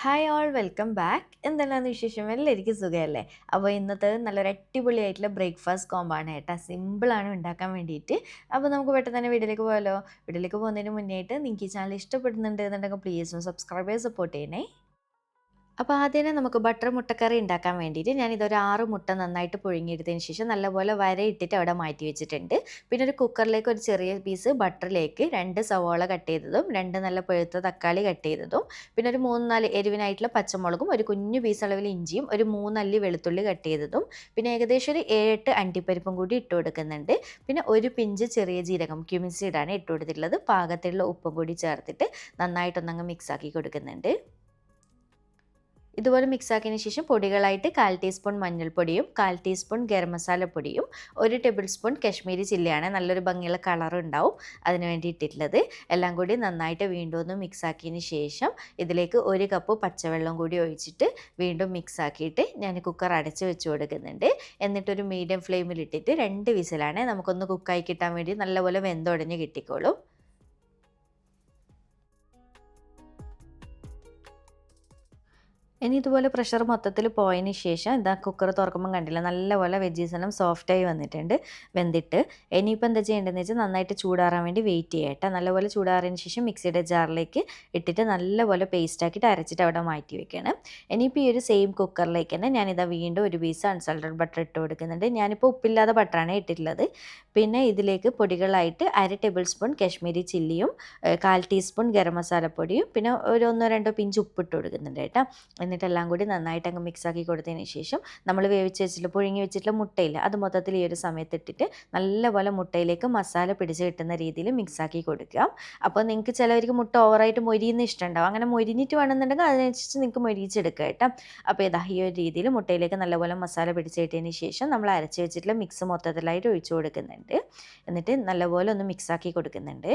Hi all welcome back എന്തെല്ലാം വിശേഷം? എല്ലാവർക്കും സുഖമല്ലേ? അപ്പോൾ ഇന്നത്തെ നല്ലൊരു അടിപൊളിയായിട്ടുള്ള ബ്രേക്ക്ഫാസ്റ്റ് കോമ്പാണ് കേട്ടോ. സിമ്പിളാണ് ഉണ്ടാക്കാൻ വേണ്ടിയിട്ട്. അപ്പോൾ നമുക്ക് പെട്ടെന്ന് തന്നെ വീട്ടിലേക്ക് പോയാലോ വീട്ടിലേക്ക് പോകുന്നതിന് മുന്നേയായിട്ട് നിങ്ങൾക്ക് ഈ ചാനൽ ഇഷ്ടപ്പെടുന്നുണ്ട് എന്നുണ്ടെങ്കിൽ പ്ലീസ് സബ്സ്ക്രൈബ് ചെയ്ത് സപ്പോർട്ട് ചെയ്യണേ. അപ്പോൾ ആദ്യമേ നമുക്ക് ബട്ടർ മുട്ടക്കറി ഉണ്ടാക്കാൻ വേണ്ടിയിട്ട് ഞാൻ ഇതൊരു ആറ് മുട്ട നന്നായിട്ട് പുഴുങ്ങിയെടുത്തതിന് ശേഷം നല്ലപോലെ വരയിട്ടിട്ട് അവിടെ മാറ്റി വെച്ചിട്ടുണ്ട്. പിന്നെ ഒരു കുക്കറിലേക്ക് ഒരു ചെറിയ പീസ് ബട്ടറിലേക്ക് രണ്ട് സവോള കട്ട് ചെയ്തതും രണ്ട് നല്ല പഴുത്ത തക്കാളി കട്ട് ചെയ്തതും പിന്നെ ഒരു മൂന്ന് നാല് എരിവിനായിട്ടുള്ള പച്ചമുളകും ഒരു കുഞ്ഞു പീസ് അളവിൽ ഇഞ്ചിയും ഒരു മൂന്നല്ലി വെളുത്തുള്ളി കട്ട് ചെയ്തതും പിന്നെ ഏകദേശം ഒരു ഏഴെട്ട് അണ്ടിപ്പരിപ്പും കൂടി ഇട്ട് കൊടുക്കുന്നുണ്ട്. പിന്നെ ഒരു പിഞ്ച് ചെറിയ ജീരകം ക്യുമിൻ സീഡാണ് ഇട്ട് കൊടുത്തിട്ടുള്ളത്. പാകത്തിലുള്ള ഉപ്പും കൂടി ചേർത്തിട്ട് നന്നായിട്ടൊന്നങ്ങ് മിക്സ് ആക്കി കൊടുക്കുന്നുണ്ട്. ഇതുപോലെ മിക്സ് ആക്കിയതിന് ശേഷം പൊടികളായിട്ട് കാൽ ടീസ്പൂൺ മഞ്ഞൾപ്പൊടിയും കാൽ ടീസ്പൂൺ ഗരം മസാലപ്പൊടിയും ഒരു ടേബിൾ സ്പൂൺ കശ്മീരി ചില്ലിയാണ്. നല്ലൊരു ഭംഗിയുള്ള കളർ ഉണ്ടാവും അതിന് വേണ്ടി ഇട്ടിട്ടുള്ളത്. എല്ലാം കൂടി നന്നായിട്ട് വീണ്ടും ഒന്ന് മിക്സ് ആക്കിയതിന് ശേഷം ഇതിലേക്ക് ഒരു കപ്പ് പച്ചവെള്ളം കൂടി ഒഴിച്ചിട്ട് വീണ്ടും മിക്സ് ആക്കിയിട്ട് ഞാൻ കുക്കർ അടച്ച് വെച്ച് കൊടുക്കുന്നുണ്ട്. എന്നിട്ടൊരു മീഡിയം ഫ്ലെയിമിൽ ഇട്ടിട്ട് രണ്ട് വിസിലാണ് നമുക്കൊന്ന് കുക്കായി കിട്ടാൻ വേണ്ടി നല്ലപോലെ വെന്തുടഞ്ഞ് കിട്ടിക്കോളും. ഇനി ഇതുപോലെ പ്രഷർ മൊത്തത്തിൽ പോയതിന് ശേഷം ഇതാ കുക്കർ തുറക്കുമ്പോൾ കണ്ടില്ല നല്ലപോലെ വെജീസ് എല്ലാം സോഫ്റ്റായി വന്നിട്ടുണ്ട് വെന്തിട്ട്. ഇനിയിപ്പോൾ എന്താ ചെയ്യേണ്ടതെന്ന് വെച്ചാൽ നന്നായിട്ട് ചൂടാറാൻ വേണ്ടി വെയിറ്റ് ചെയ്യട്ടെ നല്ലപോലെ ചൂടാറിയതിന് ശേഷം മിക്സിയുടെ ജാറിലേക്ക് ഇട്ടിട്ട് നല്ലപോലെ പേസ്റ്റ് ആക്കിയിട്ട് അരച്ചിട്ട് അവിടെ മാറ്റി വെക്കണം. ഇനിയിപ്പോൾ ഈ ഒരു സെയിം കുക്കറിലേക്ക് തന്നെ ഞാനിതാ വീണ്ടും ഒരു പീസ് അൺസൾട്ടഡ് ബട്ടർ ഇട്ട് കൊടുക്കുന്നുണ്ട്. ഞാനിപ്പോൾ ഉപ്പില്ലാതെ ബട്ടറാണ് ഇട്ടിട്ടുള്ളത്. പിന്നെ ഇതിലേക്ക് പൊടികളായിട്ട് അര ടേബിൾ സ്പൂൺ കാശ്മീരി ചില്ലിയും കാൽ ടീസ്പൂൺ ഗരം മസാലപ്പൊടിയും പിന്നെ ഒരു ഒന്നോ രണ്ടോ പിഞ്ച് ഉപ്പിട്ട് കൊടുക്കുന്നുണ്ട് കേട്ടോ. എന്നിട്ടെല്ലാം കൂടി നന്നായിട്ട് അങ്ങ് മിക്സ് ആക്കി കൊടുത്തതിന് ശേഷം നമ്മൾ വേവിച്ച് വെച്ചിട്ടുള്ള പുഴുങ്ങി വെച്ചിട്ടുള്ള മുട്ടയില്ല. അത് മൊത്തത്തിൽ ഈ ഒരു സമയത്ത് ഇട്ടിട്ട് നല്ലപോലെ മുട്ടയിലേക്ക് മസാല പിടിച്ച് കിട്ടുന്ന രീതിയിൽ മിക്സ് ആക്കി കൊടുക്കുക. അപ്പോൾ നിങ്ങൾക്ക് ചിലവർക്ക് മുട്ട ഓവറായിട്ട് മൊരിയുന്ന ഇഷ്ടമുണ്ടാവും. അങ്ങനെ മൊരിഞ്ഞിട്ട് വേണമെന്നുണ്ടെങ്കിൽ അതിനനുസരിച്ച് നിങ്ങൾക്ക് മൊരിയിച്ചെടുക്കുക കേട്ടോ. അപ്പോൾ ഇതാ ഈ ഒരു രീതിയിൽ മുട്ടയിലേക്ക് നല്ലപോലെ മസാല പിടിച്ച് കിട്ടിയതിന് ശേഷം നമ്മൾ അരച്ച് വെച്ചിട്ടുള്ള മിക്സ് മൊത്തത്തിലായിട്ട് ഒഴിച്ചു കൊടുക്കുന്നുണ്ട്. എന്നിട്ട് നല്ലപോലെ ഒന്ന് മിക്സാക്കി കൊടുക്കുന്നുണ്ട്.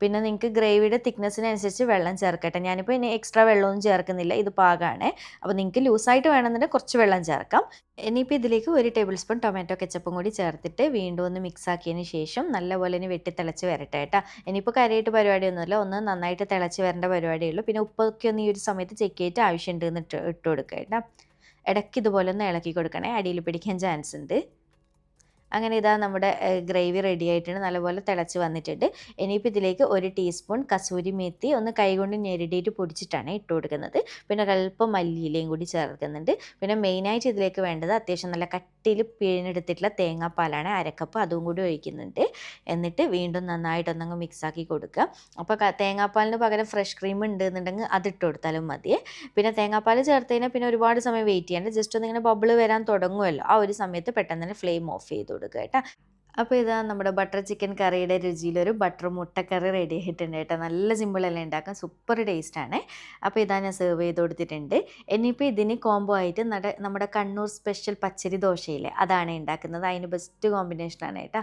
പിന്നെ നിങ്ങൾക്ക് ഗ്രേവിയുടെ തിക്നെസ്സിനനുസരിച്ച് വെള്ളം ചേർക്കട്ടെ. ഞാനിപ്പോൾ ഇനി എക്സ്ട്രാ വെള്ളമൊന്നും ചേർക്കുന്നില്ല. ഇത് പാകമാണ് അപ്പോൾ നിങ്ങൾക്ക് ലൂസായിട്ട് വേണമെന്നുണ്ടെങ്കിൽ കുറച്ച് വെള്ളം ചേർക്കാം. ഇനിയിപ്പോൾ ഇതിലേക്ക് ഒരു ടേബിൾ സ്പൂൺ ടൊമാറ്റോ കെച്ചപ്പും കൂടി ചേർത്തിട്ട് വീണ്ടും ഒന്ന് മിക്സ് ആക്കിയതിന് ശേഷം നല്ലപോലെ ഇനി വെട്ടി തിളച്ച് വരട്ടെ കേട്ടോ. ഇനിയിപ്പോൾ കരയിട്ട് പരിപാടിയൊന്നുമില്ല. ഒന്ന് നന്നായിട്ട് തിളച്ച് വരേണ്ട പരിപാടിയുള്ളൂ പിന്നെ ഉപ്പൊക്കെ ഒന്ന് ഈ ഒരു സമയത്ത് ചെക്ക് ചെയ്തിട്ട് ആവശ്യമുണ്ട് എന്ന് ഇട്ട് ഇട്ട് കൊടുക്കുക കേട്ടോ. ഇടയ്ക്ക് ഇതുപോലെ ഒന്ന് ഇളക്കി കൊടുക്കണേ. അടിയിൽ പിടിക്കാൻ ചാൻസ് ഉണ്ട്. അങ്ങനെ ഇതാ നമ്മുടെ ഗ്രേവി റെഡി ആയിട്ടുണ്ട്. നല്ലപോലെ തിളച്ച് വന്നിട്ടുണ്ട്. ഇനിയിപ്പോൾ ഇതിലേക്ക് ഒരു ടീസ്പൂൺ കസൂരി മേത്തി ഒന്ന് കൈകൊണ്ട് ഞെരടിയിട്ട് പൊടിച്ചിട്ടാണ് ഇട്ട് കൊടുക്കുന്നത്. പിന്നെ ഒരല്പം മല്ലിയിലയും കൂടി ചേർക്കുന്നുണ്ട്. പിന്നെ മെയിനായിട്ട് ഇതിലേക്ക് വേണ്ടത് അത്യാവശ്യം നല്ല കട്ടിയിൽ പിഴിഞ്ഞെടുത്തിട്ടുള്ള തേങ്ങാപ്പാലാണ് അരക്കപ്പ് അതും കൂടി ഒഴിക്കുന്നുണ്ട്. എന്നിട്ട് വീണ്ടും നന്നായിട്ടൊന്നങ്ങ് മിക്സാക്കി കൊടുക്കുക. അപ്പോൾ തേങ്ങാപ്പാലിന് പകരം ഫ്രഷ് ക്രീം ഉണ്ടെന്നുണ്ടെങ്കിൽ അത് ഇട്ട് കൊടുത്താലും മതി. പിന്നെ തേങ്ങാപ്പാൽ ചേർത്ത് കഴിഞ്ഞാൽ പിന്നെ ഒരുപാട് സമയം വെയിറ്റ് ചെയ്യേണ്ട ജസ്റ്റ് ഒന്നിങ്ങനെ ബബിൾ വരാൻ തുടങ്ങുമല്ലോ. ആ ഒരു സമയത്ത് പെട്ടെന്ന് തന്നെ ഫ്ലെയിം ഓഫ് ചെയ്ത് കൊടുക്കുക കേട്ടോ. അപ്പോൾ ഇതാ നമ്മുടെ ബട്ടർ ചിക്കൻ കറിയുടെ രുചിയിലൊരു ബട്ടർ മുട്ടക്കറി റെഡി ആയിട്ടുണ്ട് കേട്ടോ. നല്ല സിമ്പിളല്ലേ ഉണ്ടാക്കാൻ? സൂപ്പർ ടേസ്റ്റാണ് അപ്പോൾ ഇതാ ഞാൻ സെർവ് ചെയ്ത് കൊടുത്തിട്ടുണ്ട്. ഇനിയിപ്പോൾ ഇതിന് കോംബോ ആയിട്ട് നമ്മുടെ കണ്ണൂർ സ്പെഷ്യൽ പച്ചരി ദോശയില്ലേ അതാണ് ഉണ്ടാക്കുന്നത്. അതിന് ബെസ്റ്റ് കോമ്പിനേഷനാണ് കേട്ടോ.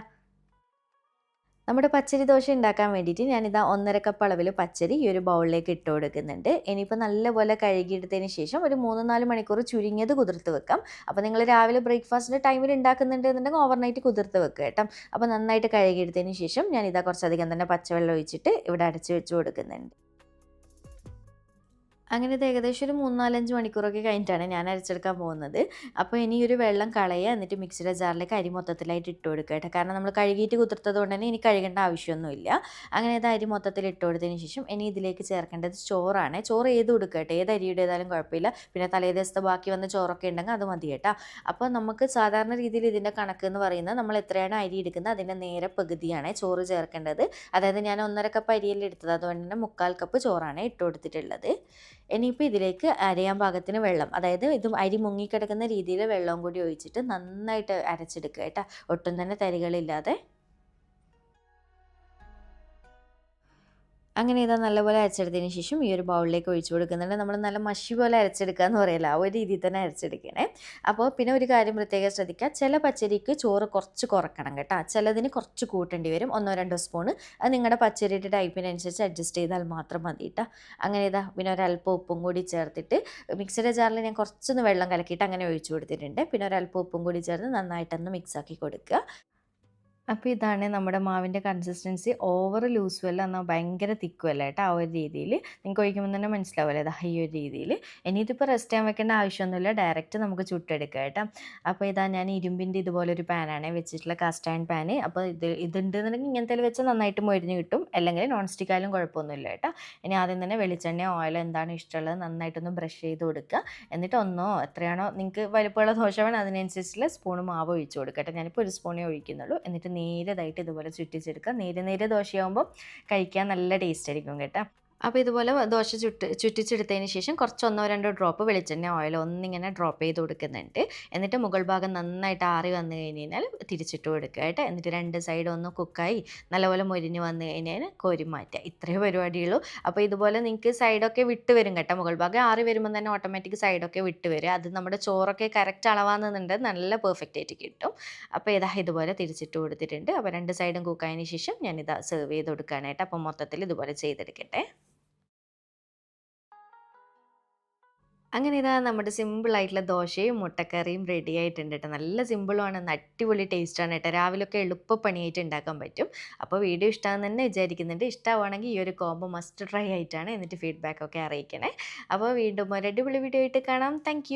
നമ്മുടെ പച്ചരി ദോശ ഉണ്ടാക്കാൻ വേണ്ടിയിട്ട് ഞാനിതാ ഒന്നര കപ്പ് അളവിൽ പച്ചരി ഈ ഒരു ബൗളിലേക്ക് ഇട്ട് കൊടുക്കുന്നുണ്ട്. ഇനിയിപ്പോൾ നല്ലപോലെ കഴുകിയെടുത്തതിന് ശേഷം ഒരു മൂന്ന് നാല് മണിക്കൂർ ചുരുങ്ങിയത് കുതിർത്ത് വെക്കാം. അപ്പോൾ നിങ്ങൾ രാവിലെ ബ്രേക്ക്ഫാസ്റ്റിന്റെ ടൈമിൽ ഉണ്ടാക്കുന്നുണ്ട് എന്നുണ്ടെങ്കിൽ ഓവർനൈറ്റ് കുതിർത്ത് വെക്കുക കേട്ടോ. അപ്പോൾ നന്നായിട്ട് കഴുകിയെടുത്തതിന് ശേഷം ഞാനിതാ കുറച്ചധികം തന്നെ പച്ചവെള്ളം ഒഴിച്ചിട്ട് ഇവിടെ അടച്ച് വെച്ച് കൊടുക്കുന്നുണ്ട്. അങ്ങനെ ഇത് ഏകദേശം ഒരു മൂന്ന് നാലഞ്ച് മണിക്കൂറൊക്കെ കഴിഞ്ഞിട്ടാണ് ഞാൻ അരച്ചെടുക്കാൻ പോകുന്നത്. അപ്പോൾ ഇനി ഒരു വെള്ളം കളയുക എന്നിട്ട് മിക്സിയുടെ ജാറിലേക്ക് അരി മൊത്തത്തിലായിട്ട് ഇട്ട് കൊടുക്കുക കേട്ടോ. കാരണം നമ്മൾ കഴുകിയിട്ട് കുതിർത്തത് കൊണ്ട് തന്നെ ഇനി കഴുകേണ്ട ആവശ്യമൊന്നുമില്ല. അങ്ങനെ ഇത് അരി മൊത്തത്തിൽ ഇട്ട് കൊടുത്തതിന് ശേഷം ഇനി ഇതിലേക്ക് ചേർക്കേണ്ടത് ചോറാണ്. ചോറ് ഏത് കൊടുക്കുക കേട്ടോ? ഏത് അരിയുടേതായാലും കുഴപ്പമില്ല. പിന്നെ തലേ ദിവസത്തെ ബാക്കി വന്ന ചോറൊക്കെ ഉണ്ടെങ്കിൽ അത് മതി കേട്ടോ. അപ്പോൾ നമുക്ക് സാധാരണ രീതിയിൽ ഇതിന്റെ കണക്ക് എന്ന് പറയുന്നത് നമ്മൾ എത്രയാണ് അരി എടുക്കുന്നത്? അതിന്റെ നേരെ പകുതിയാണ് ചോറ് ചേർക്കേണ്ടത്. അതായത് ഞാൻ ഒന്നര കപ്പ് അരിയെല്ലാം എടുത്തത്. അതുകൊണ്ട് തന്നെ മുക്കാൽ കപ്പ് ചോറാണ് ഇട്ട് കൊടുത്തിട്ടുള്ളത്. ഇനിയിപ്പോൾ ഇതിലേക്ക് അരയാൻ പാകത്തിന് വെള്ളം അതായത് ഇത് അരി മുങ്ങിക്കിടക്കുന്ന രീതിയിൽ വെള്ളവും കൂടി ഒഴിച്ചിട്ട് നന്നായിട്ട് അരച്ചെടുക്കുക കേട്ടോ. ഒട്ടും തന്നെ തരികളില്ലാതെ. അങ്ങനെ ഇതാ നല്ലപോലെ അരച്ചെടുത്തതിന് ശേഷം ഈ ഒരു ബൗളിലേക്ക് ഒഴിച്ചു കൊടുക്കുന്നുണ്ട്. നമ്മൾ നല്ല മഷി പോലെ അരച്ചെടുക്കുക എന്ന് പറയില്ല ആ ഒരു രീതിയിൽ തന്നെ അരച്ചെടുക്കണേ. അപ്പോൾ പിന്നെ ഒരു കാര്യം പ്രത്യേകം ശ്രദ്ധിക്കുക ചില പച്ചരിക്ക് ചോറ് കുറച്ച് കുറക്കണം കേട്ടോ. ചിലതിന് കുറച്ച് കൂട്ടേണ്ടി വരും. ഒന്നോ രണ്ടോ സ്പൂണ്. അത് നിങ്ങളുടെ പച്ചരിയുടെ ടൈപ്പിനനുസരിച്ച് അഡ്ജസ്റ്റ് ചെയ്താൽ മാത്രം മതി കേട്ടോ. അങ്ങനെ ഇതാ പിന്നെ ഒരല്പം ഉപ്പും കൂടി ചേർത്തിട്ട് മിക്സിയുടെ ജാറിൽ ഞാൻ കുറച്ചൊന്ന് വെള്ളം കലക്കിയിട്ട് അങ്ങനെ ഒഴിച്ചു കൊടുത്തിട്ടുണ്ട്. പിന്നെ ഒരല്പം ഉപ്പും കൂടി ചേർത്ത് നന്നായിട്ടൊന്ന് മിക്സാക്കി കൊടുക്കുക. അപ്പോൾ ഇതാണ് നമ്മുടെ മാവിന്റെ കൺസിസ്റ്റൻസി ഓവർ ലൂസും അല്ല എന്നാൽ ഭയങ്കര തിക്കും അല്ല കേട്ടോ ആ ഒരു രീതിയിൽ നിങ്ങൾക്ക് ഒഴിക്കുമ്പോൾ തന്നെ മനസ്സിലാവില്ല അത് ഈ ഒരു രീതിയിൽ ഇനി ഇതിപ്പോൾ റെസ്റ്റ് ചെയ്യാൻ വെക്കേണ്ട ആവശ്യമൊന്നുമില്ല. ഡയറക്റ്റ് നമുക്ക് ചുട്ടെടുക്കാം കേട്ടോ. അപ്പോൾ ഇതാ ഞാൻ ഇരുമ്പിന്റെ ഇതുപോലൊരു പാനാണ് വെച്ചിട്ടുള്ള കാസ്റ്റ് അയൺ പാന് അപ്പോൾ ഇത് ഇതുണ്ടെന്നുണ്ടെങ്കിൽ ഇങ്ങനത്തെ വെച്ച് നന്നായിട്ട് മൊരിഞ്ഞ് കിട്ടും. അല്ലെങ്കിൽ നോൺ സ്റ്റിക്ക് ആയാലും കുഴപ്പമൊന്നുമില്ല കേട്ടോ. ഇനി ആദ്യം തന്നെ വെളിച്ചെണ്ണ ഓയിൽ എന്താണ് ഇഷ്ടമുള്ളത് നന്നായിട്ടൊന്ന് ബ്രഷ് ചെയ്ത് കൊടുക്കുക. എന്നിട്ട് ഒന്നോ എത്രയാണോ നിങ്ങൾക്ക് വലുപ്പമുള്ള ദോശ അതിനനുസരിച്ചുള്ള സ്പൂൺ മാവ് ഒഴിച്ച് കൊടുക്കുക കേട്ടോ ഞാനിപ്പോൾ ഒരു സ്പൂണേ ഒഴിക്കുന്നുള്ളൂ. എന്നിട്ട് നേരതായിട്ട് ഇതുപോലെ ചുറ്റിച്ചെടുക്കുക. നേര് നേര് ദോശയാകുമ്പോൾ കഴിക്കാൻ നല്ല ടേസ്റ്റ് ആയിരിക്കും കേട്ടോ. അപ്പോൾ ഇതുപോലെ ദോശ ചുട്ട് ചുറ്റിച്ചെടുത്തതിന് ശേഷം കുറച്ച് ഒന്നോ രണ്ടോ ഡ്രോപ്പ് വെളിച്ചെണ്ണ ഓയിൽ ഒന്നിങ്ങനെ ഡ്രോപ്പ് ചെയ്ത് കൊടുക്കുന്നുണ്ട്. എന്നിട്ട് മുകൾ ഭാഗം നന്നായിട്ട് ആറി വന്നു കഴിഞ്ഞ് കഴിഞ്ഞാൽ തിരിച്ചിട്ട് കൊടുക്കുക കേട്ടോ. എന്നിട്ട് രണ്ട് സൈഡ് ഒന്ന് കുക്കായി നല്ലപോലെ മൊരിഞ്ഞ് വന്നു കഴിഞ്ഞാൽ കോരി മാറ്റുക. ഇത്രയേ പരിപാടിയുള്ളൂ. അപ്പോൾ ഇതുപോലെ നിങ്ങൾക്ക് സൈഡൊക്കെ വിട്ട് വരും കേട്ടോ. മുകൾ ഭാഗം ആറി വരുമ്പോൾ തന്നെ ഓട്ടോമാറ്റിക് സൈഡൊക്കെ വിട്ട് വരും. അത് നമ്മുടെ ചോറൊക്കെ കറക്റ്റ് അളവാകുന്നുണ്ട് നല്ല പെർഫെക്റ്റ് ആയിട്ട് കിട്ടും. അപ്പോൾ ഇതാ ഇതുപോലെ തിരിച്ചിട്ട് കൊടുത്തിട്ടുണ്ട്. അപ്പോൾ രണ്ട് സൈഡും കുക്കായതിന് ശേഷം ഞാനിതാ സെർവ് ചെയ്ത് കൊടുക്കാനായിട്ട് അപ്പോൾ മൊത്തത്തിൽ ഇതുപോലെ ചെയ്തെടുക്കട്ടെ. അങ്ങനെ ഇതാ നമ്മുടെ സിമ്പിൾ ആയിട്ടുള്ള ദോശയും മുട്ടക്കറിയും റെഡി ആയിട്ടുണ്ട് കേട്ടോ നല്ല സിമ്പിളുമാണ് അടിപൊളി ടേസ്റ്റാണ് കേട്ടോ രാവിലെയൊക്കെ എളുപ്പപ്പണിയായിട്ട് ഉണ്ടാക്കാൻ പറ്റും. അപ്പോൾ വീഡിയോ ഇഷ്ടമാണെന്ന് തന്നെ വിചാരിക്കുന്നുണ്ട്. ഇഷ്ടമാണെങ്കിൽ ഈ ഒരു കോംബോ മസ്റ്റ് ട്രൈ ആയിട്ടാണ് എന്നിട്ട് ഫീഡ്ബാക്ക് ഒക്കെ അറിയിക്കണേ. അപ്പോൾ വീണ്ടും ഒരു അടിപൊളി വീഡിയോ ആയിട്ട് കാണാം. താങ്ക്